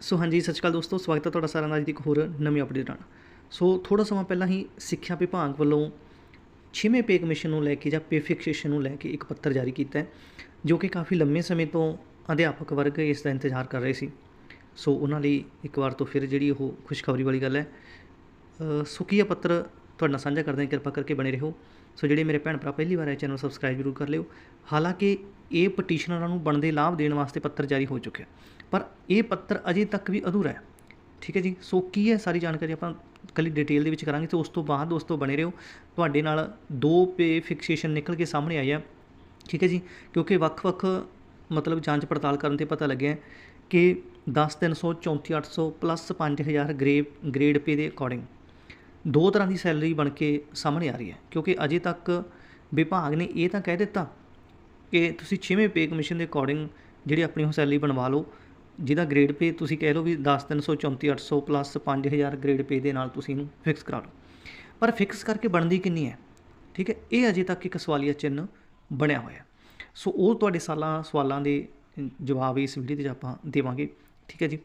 ਸੋ ਹਾਂਜੀ ਸਤਿ ਸ਼੍ਰੀ ਅਕਾਲ ਦੋਸਤੋ ਸਵਾਗਤ ਹੈ ਤੁਹਾਡਾ ਸਾਰਿਆਂ ਦਾ ਅੱਜ ਦੀ ਇੱਕ ਹੋਰ ਨਵੀਂ ਅਪਡੇਟ ਨਾਲ। ਸੋ ਥੋੜਾ ਸਮਾਂ ਪਹਿਲਾਂ ਹੀ ਸਿੱਖਿਆ ਵਿਭਾਗ ਵੱਲੋਂ ਛੇਵੇਂ ਪੇ ਕਮਿਸ਼ਨ ਨੂੰ ਲੈ ਕੇ ਜਾਂ ਪੇ ਫਿਕਸੇਸ਼ਨ ਨੂੰ ਲੈ ਕੇ ਇੱਕ ਪੱਤਰ ਜਾਰੀ ਕੀਤਾ ਹੈ ਜੋ ਕਿ ਕਾਫੀ ਲੰਮੇ ਸਮੇਂ ਤੋਂ ਅਧਿਆਪਕ ਵਰਗ ਇਸ ਦਾ ਇੰਤਜ਼ਾਰ ਕਰ ਰਹੇ ਸੀ। ਸੋ ਉਹਨਾਂ ਲਈ ਇੱਕ ਵਾਰ ਤੋਂ ਫਿਰ ਜਿਹੜੀ ਉਹ ਖੁਸ਼ਖਬਰੀ ਵਾਲੀ ਗੱਲ ਹੈ। ਅ, ਪੱਤਰ ਤੁਹਾਡੇ ਨਾਲ ਸਾਂਝਾ ਕਰਦੇ ਹਾਂ, ਕਿਰਪਾ ਕਰਕੇ ਬਣੇ ਰਹੋ। ਸੋ ਜਿਹੜੇ ਮੇਰੇ ਭੈਣ ਭਰਾ ਪਹਿਲੀ ਵਾਰ ਇਹ ਚੈਨਲ ਸਬਸਕ੍ਰਾਈਬ ਜ਼ਰੂਰ ਕਰ ਲਿਓ। ਹਾਲਾਂਕਿ ਇਹ ਪਟੀਸ਼ਨਰਾਂ ਨੂੰ ਬਣਦੇ ਲਾਭ ਦੇਣ ਵਾਸਤੇ ਪੱਤਰ ਜਾਰੀ ਹੋ ਚੁੱਕਿਆ ਪਰ ਇਹ ਪੱਤਰ ਅਜੇ ਤੱਕ ਵੀ ਅਧੂਰਾ ਹੈ। ਠੀਕ ਹੈ ਜੀ? ਸੋ ਕੀ ਹੈ ਸਾਰੀ ਜਾਣਕਾਰੀ ਆਪਾਂ ਕੱਲੀ ਡਿਟੇਲ ਦੇ ਵਿੱਚ ਕਰਾਂਗੇ, ਤੇ ਉਸ ਤੋਂ ਬਾਅਦ ਦੋਸਤੋ ਬਣੇ ਰਹੋ। ਤੁਹਾਡੇ ਨਾਲ ਦੋ ਪੇ ਫਿਕਸੇਸ਼ਨ ਨਿਕਲ ਕੇ ਸਾਹਮਣੇ ਆਈ ਹੈ ਠੀਕ ਹੈ ਜੀ? ਕਿਉਂਕਿ ਵੱਖ-ਵੱਖ ਮਤਲਬ ਜਾਂਚ ਪੜਤਾਲ ਕਰਨ ਤੇ ਪਤਾ ਲੱਗਿਆ ਹੈ ਕਿ 10 300 34800 ਪਲੱਸ 5000 ਗ੍ਰੇਡ ਗ੍ਰੇਡ ਪੇ ਦੇ ਅਕੋਰਡਿੰਗ ਦੋ ਤਰ੍ਹਾਂ ਦੀ ਸੈਲਰੀ ਬਣ ਕੇ ਸਾਹਮਣੇ ਆ ਰਹੀ ਹੈ, ਕਿਉਂਕਿ ਅਜੇ ਤੱਕ ਵਿਭਾਗ ਨੇ ਇਹ ਤਾਂ ਕਹਿ ਦਿੱਤਾ ਕਿ ਤੁਸੀਂ 6ਵੇਂ ਪੇ ਕਮਿਸ਼ਨ ਦੇ ਅਕੋਰਡਿੰਗ ਜਿਹੜੀ ਆਪਣੀ ਉਹ ਸੈਲਰੀ ਬਣਵਾ ਲਓ, ਜਿਹਦਾ ਗ੍ਰੇਡ ਪੇ ਤੁਸੀਂ ਕਹਿ ਲਓ ਵੀ 10 300 34800 ਪਲੱਸ 5000 ਗ੍ਰੇਡ ਪੇ ਦੇ ਨਾਲ ਤੁਸੀਂ ਇਹਨੂੰ ਫਿਕਸ ਕਰਾ ਲਓ। ਪਰ ਫਿਕਸ ਕਰਕੇ ਬਣਦੀ ਕਿੰਨੀ ਹੈ? ਠੀਕ ਹੈ, ਇਹ ਅਜੇ ਤੱਕ ਇੱਕ ਸਵਾਲੀਆ ਚਿੰਨ੍ਹ ਬਣਿਆ ਹੋਇਆ ਸੋ ਉਹ ਤੁਹਾਡੇ ਸਾਲਾਂ, ਸਵਾਲਾਂ ਦੇ ਜਵਾਬ ਇਸ ਵੀਡੀਓ ਦੇ ਆਪਾਂ ਦੇਵਾਂਗੇ। ਠੀਕ ਹੈ ਜੀ,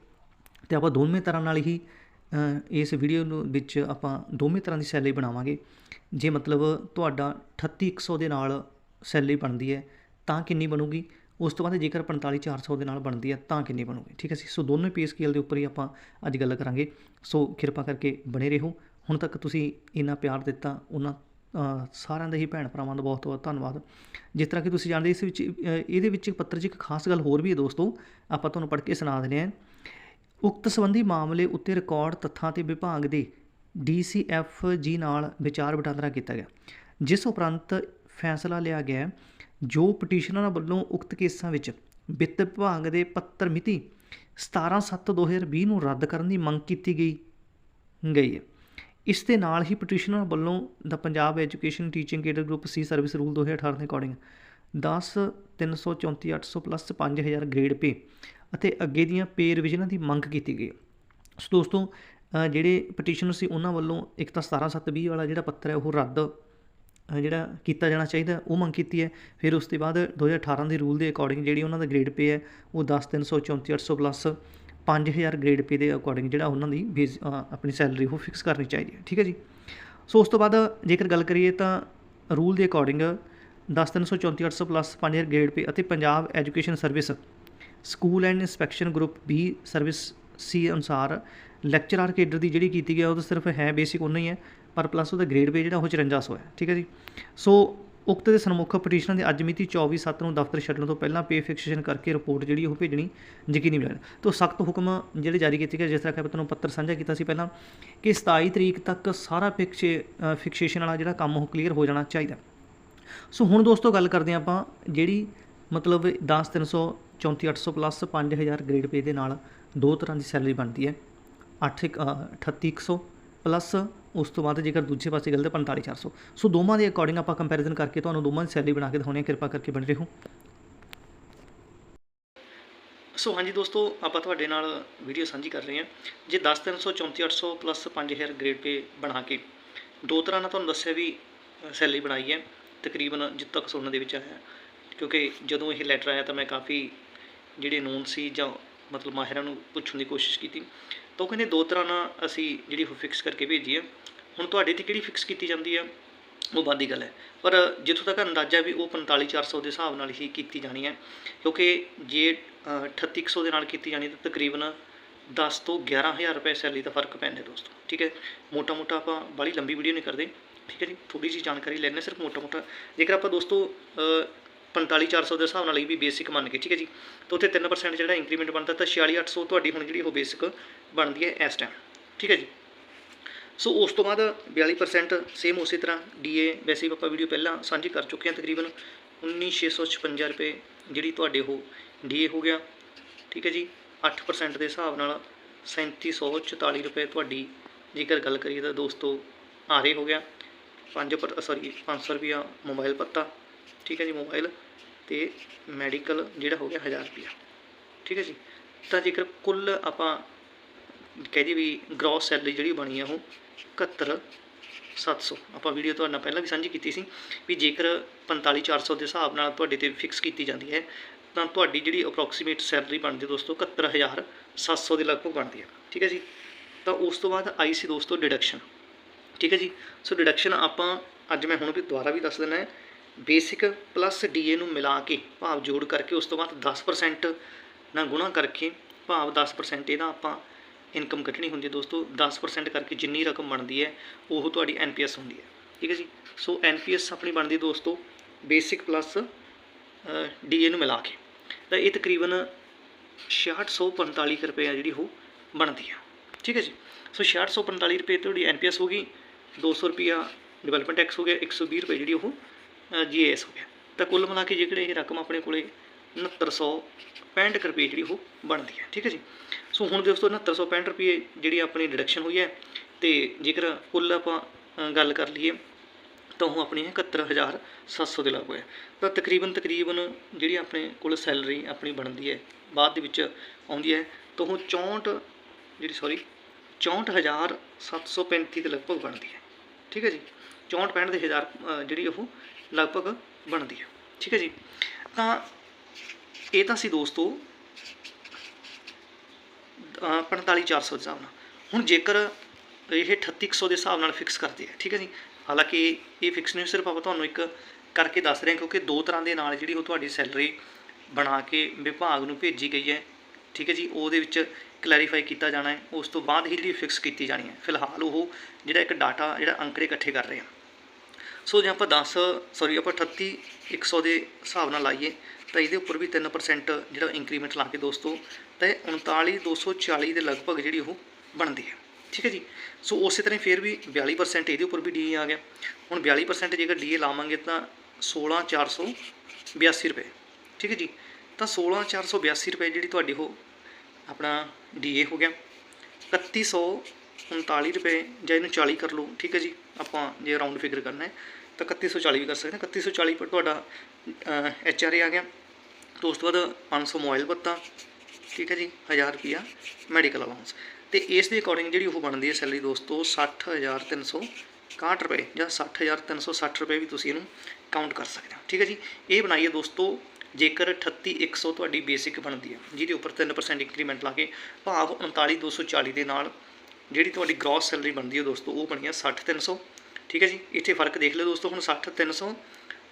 ਤੇ ਆਪਾਂ ਦੋਵੇਂ ਤਰ੍ਹਾਂ ਨਾਲ ਹੀ ਇਸ ਵੀਡੀਓ ਨੂੰ ਵਿੱਚ ਆਪਾਂ ਦੋਵੇਂ ਤਰ੍ਹਾਂ ਦੀ ਸੈਲਰੀ ਬਣਾਵਾਂਗੇ। ਜੇ ਮਤਲਬ ਤੁਹਾਡਾ 38100 ਦੇ ਨਾਲ ਸੈਲਰੀ ਬਣਦੀ ਹੈ, ਤਾਂ ਕਿੰਨੀ ਬਣੂਗੀ? ਉਸ ਤੋਂ ਬਾਅਦ ਜੇਕਰ 45400 ਦੇ ਨਾਲ ਬਣਦੀ ਹੈ, ਤਾਂ ਕਿੰਨੀ ਬਣੂਗੀ? ਠੀਕ ਹੈ ਜੀ? ਸੋ ਦੋਨੋਂ ਪੇ ਸਕੇਲ ਦੇ ਉੱਪਰ ਹੀ ਆਪਾਂ ਅੱਜ ਗੱਲ ਕਰਾਂਗੇ। ਸੋ ਕਿਰਪਾ ਕਰਕੇ ਬਣੇ ਰਹੋ। ਹੁਣ ਤੱਕ ਤੁਸੀਂ ਇੰਨਾ ਪਿਆਰ ਦਿੱਤਾ, ਉਹਨਾਂ ਸਾਰਿਆਂ ਦਾ ਹੀ ਭੈਣ ਭਰਾਵਾਂ ਦਾ ਬਹੁਤ ਬਹੁਤ ਧੰਨਵਾਦ। ਜਿਸ ਤਰ੍ਹਾਂ ਕਿ ਤੁਸੀਂ ਜਾਣਦੇ ਇਸ ਵਿੱਚ ਇਹਦੇ ਵਿੱਚ ਇੱਕ ਪੱਤਰ 'ਚ ਇੱਕ ਖਾਸ ਗੱਲ ਹੋਰ ਵੀ ਹੈ ਦੋਸਤੋ, ਆਪਾਂ ਤੁਹਾਨੂੰ ਪੜ੍ਹ ਕੇ ਸੁਣਾ ਦਿੰਦੇ ਹਾਂ। ਉਕਤ ਸੰਬੰਧੀ ਮਾਮਲੇ ਉੱਤੇ ਰਿਕਾਰਡ ਤੱਥਾਂ ਤੇ ਵਿਭਾਗ ਦੇ ਡੀਸੀਐਫ ਜੀ ਨਾਲ ਵਿਚਾਰ ਵਟਾਂਦਰਾ ਕੀਤਾ ਗਿਆ, ਜਿਸ ਉਪਰੰਤ ਫੈਸਲਾ ਲਿਆ ਗਿਆ ਜੋ ਪਟੀਸ਼ਨਰਾਂ ਵੱਲੋਂ ਉਕਤ ਕੇਸਾਂ ਵਿੱਚ ਵਿੱਤ ਵਿਭਾਗ ਦੇ ਪੱਤਰ ਮਿਤੀ 17/7/2020 ਨੂੰ ਰੱਦ ਕਰਨ ਦੀ ਮੰਗ ਕੀਤੀ ਗਈ ਗਈ ਹੈ। ਇਸ ਦੇ ਨਾਲ ਹੀ ਪਟੀਸ਼ਨਰ ਵੱਲੋਂ ਦਾ Punjab education teaching aided group C service rule 2018 ਦੇ ਅਕੋਰਡਿੰਗ 10 334 800 ਪਲੱਸ 5000 ਗ੍ਰੇਡ ਪੇ ਅਤੇ ਅੱਗੇ ਦੀਆਂ ਪੇ ਰਿਵੀਜ਼ਨਾਂ ਦੀ ਮੰਗ ਕੀਤੀ ਗਈ। ਹੈ। ਸੋ ਦੋਸਤੋ ਜਿਹੜੇ ਪਟੀਸ਼ਨਰ ਸੀ, ਉਹਨਾਂ ਵੱਲੋਂ ਇੱਕ ਤਾਂ 17720 ਵਾਲਾ ਜਿਹੜਾ ਪੱਤਰ ਹੈ, ਉਹ ਰੱਦ ਜਿਹੜਾ ਕੀਤਾ ਜਾਣਾ ਚਾਹੀਦਾ, ਉਹ ਮੰਗ ਕੀਤੀ ਹੈ। ਫਿਰ ਉਸ ਤੋਂ ਬਾਅਦ 2018 ਦੇ ਰੂਲ ਦੇ ਅਕੋਰਡਿੰਗ ਜਿਹੜੀ ਉਹਨਾਂ ਦਾ ਗ੍ਰੇਡ ਪੇ ਹੈ, ਉਹ 10 334 800 ਪਲੱਸ 5000 ਗ੍ਰੇਡ ਪੇ ਦੇ ਅਕੋਰਡਿੰਗ ਜਿਹੜਾ ਉਹਨਾਂ ਦੀ ਬੇਸ ਆਪਣੀ ਸੈਲਰੀ ਉਹ ਫਿਕਸ ਕਰਨੀ ਚਾਹੀਦੀ ਹੈ। ਠੀਕ ਹੈ ਜੀ? ਸੋ ਉਸ ਤੋਂ ਬਾਅਦ ਜੇਕਰ ਗੱਲ ਕਰੀਏ ਤਾਂ ਰੂਲ ਦੇ ਅਕੋਰਡਿੰਗ 10 334 800 ਪਲੱਸ 5000 ਗ੍ਰੇਡ ਪੇ ਅਤੇ Punjab education service school and inspection group B service C ਅਨੁਸਾਰ ਲੈਕਚਰਾਰ ਕੇਡਰ ਦੀ ਜਿਹੜੀ ਕੀਤੀ ਗਈ ਉਹ ਤਾਂ ਸਿਰਫ ਹੈ ਬੇਸਿਕ ਉਹਨਾਂ ਹੀ ਹੈ, ਪਰ ਪਲੱਸ ਉਹਦਾ ਗ੍ਰੇਡ ਪੇ ਜਿਹੜਾ ਉਹ 5400 ਹੈ, ਠੀਕ ਹੈ ਜੀ। ਸੋ ਉਕਤ ਦੇ ਸਨਮੁਖ ਪਟੀਸ਼ਨਰ ਦੀ ਅੱਜ ਮਿਤੀ 24/7 ਨੂੰ ਦਫ਼ਤਰ ਛੱਡਣ ਤੋਂ ਪਹਿਲਾਂ ਪੇ ਫਿਕਸੇਸ਼ਨ ਕਰਕੇ ਰਿਪੋਰਟ ਜਿਹੜੀ ਉਹ ਭੇਜਣੀ ਯਕੀਨੀ ਬਣਾਉਣ ਤੋਂ ਸਖਤ ਹੁਕਮ ਜਿਹੜੇ ਜਾਰੀ ਕੀਤੇ ਗਏ, ਜਿਸ ਤਰ੍ਹਾਂ ਕਿ ਮੈਂ ਤੁਹਾਨੂੰ ਪੱਤਰ ਸਾਂਝਾ ਕੀਤਾ ਸੀ ਪਹਿਲਾਂ, ਕਿ 27 ਤਰੀਕ ਤੱਕ ਸਾਰਾ ਫਿਕਸੇ ਫਿਕਸੇਸ਼ਨ ਵਾਲਾ ਜਿਹੜਾ ਕੰਮ ਉਹ ਕਲੀਅਰ ਹੋ ਜਾਣਾ ਚਾਹੀਦਾ। ਸੋ ਹੁਣ ਦੋਸਤੋ ਗੱਲ ਕਰਦੇ ਹਾਂ ਆਪਾਂ ਜਿਹੜੀ ਮਤਲਬ 10 300 34800 ਪਲੱਸ 5000 ਗ੍ਰੇਡ ਪੇ ਦੇ ਨਾਲ ਦੋ ਤਰ੍ਹਾਂ ਦੀ ਸੈਲਰੀ ਬਣਦੀ ਹੈ। 8 38100 ਪਲੱਸ, ਉਸ ਤੋਂ ਬਾਅਦ ਜੇਕਰ ਦੂਜੇ ਪਾਸੇ ਗੱਲ ਤੇ 45400 ਸੋ। ਦੋਵਾਂ ਦੇ ਅਕੋਰਡਿੰਗ ਆਪਾਂ ਕੰਪੈਰੀਜ਼ਨ ਕਰਕੇ ਤੁਹਾਨੂੰ ਦੋਵਾਂ ਦੀ ਸੈਲਰੀ ਬਣਾ ਕੇ ਦਿਖਾਉਣੀ ਹੈ। ਕਿਰਪਾ ਕਰਕੇ ਬਣੇ ਰਹੋ। ਸੋ ਹਾਂਜੀ ਦੋਸਤੋ, ਆਪਾਂ ਤੁਹਾਡੇ ਨਾਲ ਵੀਡੀਓ ਸਾਂਝੀ ਕਰ ਰਹੇ ਹਾਂ। ਜੇ 10 300 34800 ਪਲੱਸ 5000 ਗ੍ਰੇਡ ਪੇ ਬਣਾ ਕੇ ਦੋ ਤਰ੍ਹਾਂ ਨਾਲ ਤੁਹਾਨੂੰ ਦੱਸਿਆ ਵੀ ਸੈਲਰੀ ਬਣਾਈ ਹੈ, ਤਕਰੀਬਨ ਜਿੱਥੇ ਤੱਕ ਸੁਣਨ ਦੇ ਵਿੱਚ ਆਇਆ। ਕਿਉਂਕਿ ਜਦੋਂ ਇਹ ਲੈਟਰ ਆਇਆ ਤਾਂ ਮੈਂ ਕਾਫੀ ਜਿਹੜੇ ਨੋਨ ਸੀ ਜਾਂ ਮਤਲਬ ਮਾਹਿਰਾਂ ਨੂੰ ਪੁੱਛਣ ਦੀ ਕੋਸ਼ਿਸ਼ ਕੀਤੀ। ਤਾਂ ਉਹ ਕਹਿੰਦੇ ਦੋ ਤਰ੍ਹਾਂ ਨਾਲ ਅਸੀਂ ਜਿਹੜੀ ਉਹ ਫਿਕਸ ਕਰਕੇ ਭੇਜੀ ਹੈ ਹੁਣ ਤੁਹਾਡੇ ਤੇ ਕਿਹੜੀ ਫਿਕਸ ਕੀਤੀ ਜਾਂਦੀ ਹੈ ਉਹ ਬਾਦੀ ਗੱਲ ਹੈ। ਪਰ ਜਿੱਥੋਂ ਤੱਕ ਅੰਦਾਜ਼ਾ ਵੀ ਉਹ 45400 ਦੇ ਹਿਸਾਬ ਨਾਲ ਹੀ ਕੀਤੀ ਜਾਣੀ ਹੈ। ਕਿਉਂਕਿ ਜੇ ਅ, 3800 ਦੇ ਨਾਲ ਕੀਤੀ ਜਾਣੀ ਤਾਂ ਤਕਰੀਬਨ 10 ਤੋਂ 11000 ਰੁਪਏ ਸੈਲਰੀ ਦਾ ਫ਼ਰਕ ਪੈਂਦਾ ਦੋਸਤੋ। ਠੀਕ ਹੈ? ਮੋਟਾ ਮੋਟਾ ਆਪਾਂ ਬੜੀ ਲੰਬੀ ਵੀਡੀਓ ਨਹੀਂ ਕਰਦੇ। ਠੀਕ ਹੈ ਜੀ? ਥੋੜੀ ਜਿਹੀ ਜਾਣਕਾਰੀ ਲੈਣੇ ਸਿਰਫ ਮੋਟਾ ਮੋਟਾ ਜੇਕਰ ਆਪਾਂ ਦੋਸਤੋ 45400 ਦੇ ਹਿਸਾਬ ਨਾਲ ਹੀ ਵੀ ਬੇਸਿਕ ਮੰਨ ਕੇ, ਠੀਕ ਹੈ ਜੀ? ਤਾਂ ਉੱਥੇ 3% ਜਿਹੜਾ ਇੰਕਰੀਮੈਂਟ ਬਣਦਾ, ਤਾਂ 46800 ਤੁਹਾਡੀ ਹੁਣ ਜਿਹੜੀ ਉਹ ਬੇਸਿਕ ਬਣਦੀ ਹੈ ਇਸ ਟਾਈਮ ਠੀਕ ਹੈ ਜੀ? ਸੋ ਉਸ ਤੋਂ ਬਾਅਦ 42% ਸੇਮ ਉਸੇ ਤਰ੍ਹਾਂ ਡੀਏ ਵੈਸੇ ਵੀ ਆਪਾਂ ਵੀਡੀਓ ਪਹਿਲਾਂ ਸਾਂਝੀ ਕਰ ਚੁੱਕੇ ਹਾਂ ਤਕਰੀਬਨ 19656 ਰੁਪਏ ਜਿਹੜੀ ਤੁਹਾਡੇ ਉਹ ਡੀਏ ਹੋ ਗਿਆ, ਠੀਕ ਹੈ ਜੀ? 8% ਦੇ ਹਿਸਾਬ ਨਾਲ 3744 ਰੁਪਏ ਤੁਹਾਡੀ ਜੇਕਰ ਗੱਲ ਕਰੀਏ ਤਾਂ ਦੋਸਤੋ ਆਰੇ ਹੋ ਗਿਆ 5 ਪਰ ਸੌਰੀ 500 ਰੁਪਿਆ ਮੋਬਾਈਲ ਪੱਤਾ ਠੀਕ ਹੈ ਜੀ ਮੋਬਾਈਲ ਤੇ ਮੈਡੀਕਲ ਜਿਹੜਾ ਹੋ ਗਿਆ 1000 ਰੁਪਿਆ ਠੀਕ ਹੈ ਜੀ? ਤਾਂ ਜੇਕਰ ਕੁੱਲ ਆਪਾਂ ਕਹਿ ਜੀ ਵੀ ਗ੍ਰੋਸ ਸੈਲਰੀ ਜਿਹੜੀ ਬਣੀ ਆ ਉਹ 71 700 ਆਪਾਂ ਵੀਡੀਓ ਤੁਹਾਡੇ ਨਾਲ ਪਹਿਲਾਂ ਵੀ ਸਾਂਝੀ ਕੀਤੀ ਸੀ ਵੀ ਜੇਕਰ 45400 ਦੇ ਹਿਸਾਬ ਨਾਲ ਤੁਹਾਡੇ ਤੇ ਫਿਕਸ ਕੀਤੀ ਜਾਂਦੀ ਹੈ, ਤਾਂ ਤੁਹਾਡੀ ਜਿਹੜੀ ਅਪਰੋਕਸੀਮੇਟ ਸੈਲਰੀ ਬਣਦੀ ਦੋਸਤੋ 71000 700 ਦੇ ਲਗਭਗ ਬਣਦੀ ਹੈ। ਠੀਕ ਹੈ ਜੀ? ਤਾਂ ਉਸ ਤੋਂ ਬਾਅਦ ਆਈ ਸੀ ਦੋਸਤੋ ਡਿਡਕਸ਼ਨ ਠੀਕ ਹੈ ਜੀ? ਸੋ ਡਿਡਕਸ਼ਨ ਆਪਾਂ, ਅੱਜ ਮੈਂ ਹੁਣ ਵੀ ਦੁਬਾਰਾ ਵੀ ਦੱਸ ਦਿੰਦਾ ਹੈ ਬੇਸਿਕ ਪਲੱਸ ਡੀਏ ਨੂੰ ਮਿਲਾ ਕੇ ਭਾਵ ਜੋੜ ਕਰਕੇ ਉਸ ਤੋਂ ਬਾਅਦ 10% ਨਾਲ ਗੁਣਾ ਕਰਕੇ ਭਾਵ 10% ਇਹਦਾ ਆਪਾਂ ਇਨਕਮ ਕੱਢਣੀ ਹੁੰਦੀ ਹੈ ਦੋਸਤੋ 10% ਕਰਕੇ ਜਿੰਨੀ ਰਕਮ ਬਣਦੀ ਹੈ, ਉਹ ਤੁਹਾਡੀ ਐਨਪੀਐਸ ਹੁੰਦੀ ਹੈ। ਠੀਕ ਹੈ ਜੀ? ਸੋ ਐਨਪੀਐਸ ਆਪਣੀ ਬਣਦੀ ਦੋਸਤੋ, ਬੇਸਿਕ ਪਲੱਸ ਡੀਏ ਨੂੰ ਮਿਲਾ ਕੇ। ਤਾਂ ਇਹ ਤਕਰੀਬਨ 6645 ਰੁਪਏ ਆ ਜਿਹੜੀ ਉਹ ਬਣਦੀ ਹੈ ਠੀਕ ਹੈ ਜੀ? ਸੋ 6645 ਰੁਪਏ ਤੁਹਾਡੀ ਐਨਪੀਐਸ ਹੋ ਗਈ 200 ਰੁਪਿਆ ਡਿਵੈਲਪਮੈਂਟ ਟੈਕਸ ਹੋ ਗਿਆ 120 ਰੁਪਏ ਜਿਹੜੀ ਉਹ ਜੀਐਸ ਹੋ ਗਿਆ। ਤਾਂ ਕੁੱਲ ਮਿਲਾ ਕੇ ਜਿਹੜੇ ਇਹ ਰਕਮ ਆਪਣੇ ਕੋਲੇ 6965 ਰੁਪਏ ਜਿਹੜੀ ਉਹ ਬਣਦੀ ਹੈ, ਠੀਕ ਹੈ ਜੀ? ਸੋ ਹੁਣ ਦੋਸਤੋ 6965 ਰੁਪਏ ਜਿਹੜੀ ਆਪਣੀ ਡਿਡਕਸ਼ਨ ਹੋਈ ਹੈ ਤੇ ਜੇਕਰ ਕੁੱਲ ਆਪਾਂ ਗੱਲ ਕਰ ਲਈਏ, ਤਾਂ ਉਹ ਆਪਣੀ 71700 ਦੇ ਲੱਗ ਹੋਇਆ ਤਾਂ ਤਕਰੀਬਨ ਤਕਰੀਬਨ ਜਿਹੜੀ ਆਪਣੇ ਕੋਲ ਸੈਲਰੀ ਆਪਣੀ ਬਣਦੀ ਹੈ, ਬਾਅਦ ਦੇ ਵਿੱਚ ਆਉਂਦੀ ਹੈ, ਤਾਂ ਉਹ 64 ਜਿਹੜੀ ਸੌਰੀ 64735 ਦੇ ਲਗਭਗ ਬਣਦੀ ਹੈ, ਠੀਕ ਹੈ ਜੀ? 64 65 ਦੇ ਹਜ਼ਾਰ ਜਿਹੜੀ ਉਹ ਲਗਭਗ ਬਣਦੀ ਹੈ ਠੀਕ ਹੈ ਜੀ? ਤਾਂ ਇਹ ਤਾਂ ਸੀ ਦੋਸਤੋ ਅ, 45400 ਦੇ ਹਿਸਾਬ ਨਾਲ। ਹੁਣ ਜੇਕਰ ਇਹ 3800 ਦੇ ਹਿਸਾਬ ਨਾਲ ਫਿਕਸ ਕਰਦੇ ਆ ਠੀਕ ਹੈ ਜੀ? ਹਾਲਾਂਕਿ ਇਹ ਫਿਕਸ ਨਹੀਂ ਸਿਰਫ ਆਪਾਂ ਤੁਹਾਨੂੰ ਇੱਕ ਕਰਕੇ ਦੱਸ ਰਹੇ ਹਾਂ ਕਿਉਂਕਿ ਦੋ ਤਰ੍ਹਾਂ ਦੇ ਨਾਲ ਜਿਹੜੀ ਉਹ ਤੁਹਾਡੀ ਸੈਲਰੀ ਬਣਾ ਕੇ ਵਿਭਾਗ ਨੂੰ ਭੇਜੀ ਗਈ ਹੈ ਠੀਕ ਹੈ ਜੀ? ਉਹਦੇ ਵਿੱਚ ਕਲੈਰੀਫਾਈ ਕੀਤਾ ਜਾਣਾ ਹੈ। ਉਸ ਤੋਂ ਬਾਅਦ ਹੀ ਜਿਹੜੀ ਫਿਕਸ ਕੀਤੀ ਜਾਣੀ ਹੈ। ਫਿਲਹਾਲ ਉਹ ਜਿਹੜਾ ਇੱਕ ਡਾਟਾ ਜਿਹੜਾ ਅੰਕੜੇ ਇਕੱਠੇ ਕਰ ਰਹੇ ਆ ਸੋ ਜੇ ਆਪਾਂ 10 ਸੌਰੀ ਆਪਾਂ 38 100 ਦੇ ਹਿਸਾਬ ਨਾਲ ਲਾਈਏ, ਤਾਂ ਇਹਦੇ ਉੱਪਰ ਵੀ 3% ਜਿਹੜਾ ਇੰਕਰੀਮੈਂਟ ਲਾ ਕੇ ਦੋਸਤੋ, ਤਾਂ ਇਹ 39240 ਦੇ ਲਗਭਗ ਜਿਹੜੀ ਉਹ ਬਣਦੀ ਹੈ। ਠੀਕ ਹੈ ਜੀ? ਸੋ ਉਸੇ ਤਰ੍ਹਾਂ ਹੀ ਫਿਰ ਵੀ 42% ਇਹਦੇ ਉੱਪਰ ਵੀ ਡੀਏ ਆ ਗਿਆ। ਹੁਣ 42% ਜੇਕਰ ਡੀਏ ਲਾਵਾਂਗੇ ਤਾਂ 16482 ਰੁਪਏ। ਠੀਕ ਹੈ ਜੀ? ਤਾਂ 16482 ਰੁਪਏ ਜਿਹੜੀ ਤੁਹਾਡੀ ਉਹ ਆਪਣਾ ਡੀਏ ਹੋ ਗਿਆ। 3139 ਰੁਪਏ ਜਾਂ ਇਹਨੂੰ 40 ਕਰ ਲਓ, ਠੀਕ ਹੈ ਜੀ? ਆਪਾਂ ਜੇ ਰਾਉਂਡ ਫਿਗਰ ਕਰਨਾ ਹੈ, ਤਾਂ 3140 ਵੀ ਕਰ ਸਕਦੇ ਹਾਂ 3140 ਪਰ ਤੁਹਾਡਾ ਐਚ ਆਰ ਏ ਆ ਗਿਆ। ਤੇ ਉਸ ਤੋਂ ਬਾਅਦ 500 ਮੋਬਾਈਲ ਭੱਤਾ, ਠੀਕ ਹੈ ਜੀ? 1000 ਰੁਪਿਆ ਮੈਡੀਕਲ ਅਲਾਉਂਸ ਤੇ ਇਸ ਦੇ ਅਕੋਰਡਿੰਗ ਜਿਹੜੀ ਉਹ ਬਣਦੀ ਹੈ ਸੈਲਰੀ ਦੋਸਤੋ 60361 ਰੁਪਏ ਜਾਂ 60360 ਰੁਪਏ ਵੀ ਤੁਸੀਂ ਇਹਨੂੰ ਕਾਊਂਟ ਕਰ ਸਕਦੇ ਹੋ, ਠੀਕ ਹੈ ਜੀ? ਇਹ ਬਣਾਈਏ ਦੋਸਤੋ, ਜੇਕਰ 38100 ਤੁਹਾਡੀ ਬੇਸਿਕ ਬਣਦੀ ਹੈ, ਜਿਹਦੇ ਉੱਪਰ 3% ਇੰਕਰੀਮੈਂਟ ਲਾ ਕੇ ਭਾਵ 39240 ਦੇ ਨਾਲ ਜਿਹੜੀ ਤੁਹਾਡੀ ਗ੍ਰੋਸ ਸੈਲਰੀ ਬਣਦੀ ਹੈ ਦੋਸਤੋ, ਉਹ ਬਣੀ ਹੈ 60300 ਠੀਕ ਹੈ ਜੀ? ਇੱਥੇ ਫ਼ਰਕ ਦੇਖ ਲਿਓ ਦੋਸਤੋ, ਹੁਣ 60300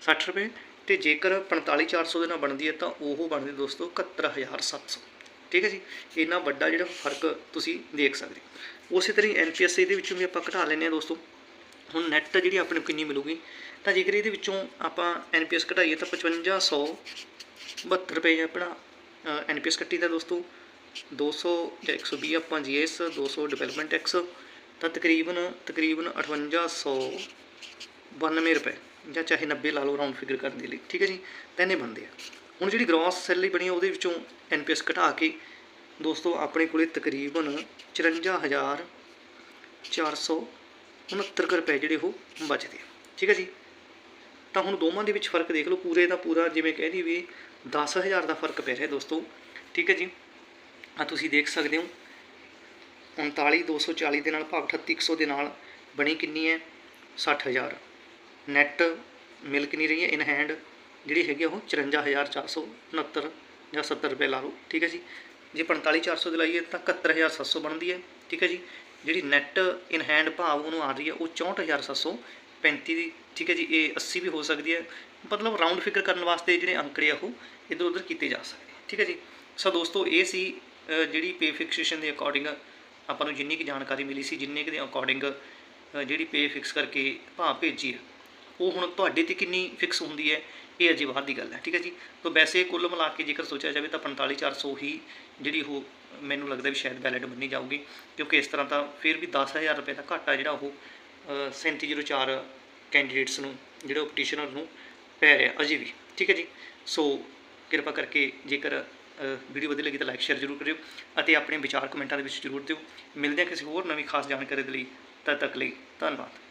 60 ਰੁਪਏ। ਤੇ ਜੇਕਰ 45400 ਦੇ ਨਾਲ ਬਣਦੀ ਹੈ ਤਾਂ ਉਹ ਬਣਦੀ ਦੋਸਤੋ 71700 ਠੀਕ ਹੈ ਜੀ? ਇੰਨਾ ਵੱਡਾ ਜਿਹੜਾ ਫ਼ਰਕ ਤੁਸੀਂ ਦੇਖ ਸਕਦੇ ਹੋ। ਉਸੇ ਤਰ੍ਹਾਂ ਐਨਪੀਐਸ ਇਹਦੇ ਵਿੱਚੋਂ ਵੀ ਆਪਾਂ ਘਟਾ ਲੈਂਦੇ ਹਾਂ ਦੋਸਤੋ। ਹੁਣ ਨੈਟ ਜਿਹੜੀ ਆਪਣੇ ਨੂੰ ਕਿੰਨੀ ਮਿਲੂਗੀ? ਤਾਂ ਜੇਕਰ ਇਹਦੇ ਵਿੱਚੋਂ ਆਪਾਂ ਐਨਪੀਐਸ ਘਟਾਈਏ ਤਾਂ 5572 ਰੁਪਏ ਆਪਣਾ ਐਨਪੀਐਸ ਕੱਟੀ ਦਾ ਦੋਸਤੋ। 200 ਜਾਂ 120 ਆਪਾਂ ਜੀਐਸ 200 ਡਿਵੈਲਪਮੈਂਟ ਟੈਕਸ ਤਾਂ ਤਕਰੀਬਨ ਤਕਰੀਬਨ 5892 ਰੁਪਏ ਜਾਂ ਚਾਹੇ 90 ਲਾ ਲਓ ਰਾਉਂਡ ਫਿਗਰ ਕਰਨ ਦੇ ਲਈ, ਠੀਕ ਹੈ ਜੀ? ਤਾਂ ਇਹਨੇ ਬਣਦੇ ਆ। ਹੁਣ ਜਿਹੜੀ ਗ੍ਰੋਸ ਸੈਲਰੀ ਬਣੀ ਉਹਦੇ ਵਿੱਚੋਂ ਐਨਪੀਐਸ ਘਟਾ ਕੇ ਦੋਸਤੋ ਆਪਣੇ ਕੋਲੇ ਤਕਰੀਬਨ 54469 ਰੁਪਏ ਜਿਹੜੇ ਉਹ ਬਚਦੇ ਆ, ਠੀਕ ਹੈ ਜੀ? ਤਾਂ ਹੁਣ ਦੋਵਾਂ ਦੇ ਵਿੱਚ ਫ਼ਰਕ ਦੇਖ ਲਓ, ਪੂਰੇ ਦਾ ਪੂਰਾ ਜਿਵੇਂ ਕਹਿ ਦਈਏ ਵੀ 10000 ਦਾ ਫ਼ਰਕ ਪੈ ਰਿਹਾ ਦੋਸਤੋ, ਠੀਕ ਹੈ ਜੀ? ਆ ਤੁਸੀਂ ਦੇਖ ਸਕਦੇ ਹੋ। 39240 ਦੇ ਨਾਲ ਭਾਵ 38100 ਦੇ ਨਾਲ ਬਣੀ ਕਿੰਨੀ ਹੈ? 60000 ਨੈਟ ਮਿਲ ਕਿੰਨੀ ਰਹੀ ਹੈ ਇਨ ਹੈਂਡ ਜਿਹੜੀ ਹੈਗੀ ਆ ਉਹ 54469 ਜਾਂ 70 ਰੁਪਏ ਲਾ ਲਓ, ਠੀਕ ਹੈ ਜੀ। ਜੇ 45400 ਦੇ ਲਾਈਏ ਤਾਂ 71700 ਬਣਦੀ ਹੈ, ਠੀਕ ਹੈ ਜੀ। ਜਿਹੜੀ ਨੈਟ ਇਨ ਹੈਂਡ ਭਾਵ ਉਹਨੂੰ ਆ ਰਹੀ ਹੈ, ਉਹ 64735 ਦੀ, ਠੀਕ ਹੈ ਜੀ। ਇਹ 80 ਵੀ ਹੋ ਸਕਦੀ ਹੈ। ਮਤਲਬ ਰਾਉਂਡ ਫਿਗਰ ਕਰਨ ਵਾਸਤੇ ਜਿਹੜੇ ਅੰਕੜੇ ਆ ਉਹ ਇਧਰ ਉਧਰ ਕੀਤੇ ਜਾ ਸਕਦੇ ਠੀਕ ਹੈ ਜੀ। ਸੋ ਦੋਸਤੋ, ਇਹ ਸੀ ਜਿਹੜੀ ਪੇ ਫਿਕਸੇਸ਼ਨ ਦੇ ਅਕੋਰਡਿੰਗ ਆਪਾਂ ਨੂੰ ਜਿੰਨੀ ਕੁ ਜਾਣਕਾਰੀ ਮਿਲੀ ਸੀ ਜਿੰਨੇ ਕੁ ਦੇ ਅਕੋਰਡਿੰਗ ਜਿਹੜੀ ਪੇ ਫਿਕਸ ਕਰਕੇ ਭਾਅ ਭੇਜੀ ਹੈ ਉਹ ਹੁਣ ਤੁਹਾਡੇ ਤੇ ਕਿੰਨੀ ਫਿਕਸ ਹੁੰਦੀ ਹੈ ਇਹ ਅਜੇ ਬਾਹਰ ਦੀ ਗੱਲ ਹੈ ਠੀਕ ਹੈ ਜੀ? ਤਾਂ ਵੈਸੇ ਕੁੱਲ ਮਿਲਾ ਕੇ ਜੇਕਰ ਸੋਚਿਆ ਜਾਵੇ ਤਾਂ 45400 ਹੀ ਜਿਹੜੀ ਉਹ ਮੈਨੂੰ ਲੱਗਦਾ ਵੀ ਸ਼ਾਇਦ ਵੈਲਿਡ ਮੰਨੀ ਜਾਊਗੀ ਕਿਉਂਕਿ ਇਸ ਤਰ੍ਹਾਂ ਤਾਂ ਫਿਰ ਵੀ 10000 ਰੁਪਏ ਦਾ ਘਾਟਾ ਜਿਹੜਾ ਉਹ ਅ, 3704 ਕੈਂਡੀਡੇਟਸ ਨੂੰ ਜਿਹੜਾ ਪਟੀਸ਼ਨਰ ਨੂੰ ਪੈ ਰਿਹਾ ਅਜੇ ਵੀ ਠੀਕ ਹੈ ਜੀ? ਸੋ ਕਿਰਪਾ ਕਰਕੇ ਜੇਕਰ ਵੀਡੀਓ ਵਧੀਆ ਲੱਗੀ ਤਾਂ ਲਾਈਕ ਸ਼ੇਅਰ ਜ਼ਰੂਰ ਕਰਿਓ ਅਤੇ ਆਪਣੇ ਵਿਚਾਰ ਕਮੈਂਟਾਂ ਦੇ ਵਿੱਚ ਜ਼ਰੂਰ ਦਿਓ। ਮਿਲਦੇ ਹਾਂ ਕਿਸੇ ਹੋਰ ਨਵੀਂ ਖਾਸ ਜਾਣਕਾਰੀ ਦੇ ਲਈ। ਤਦ ਤੱਕ ਲਈ ਧੰਨਵਾਦ।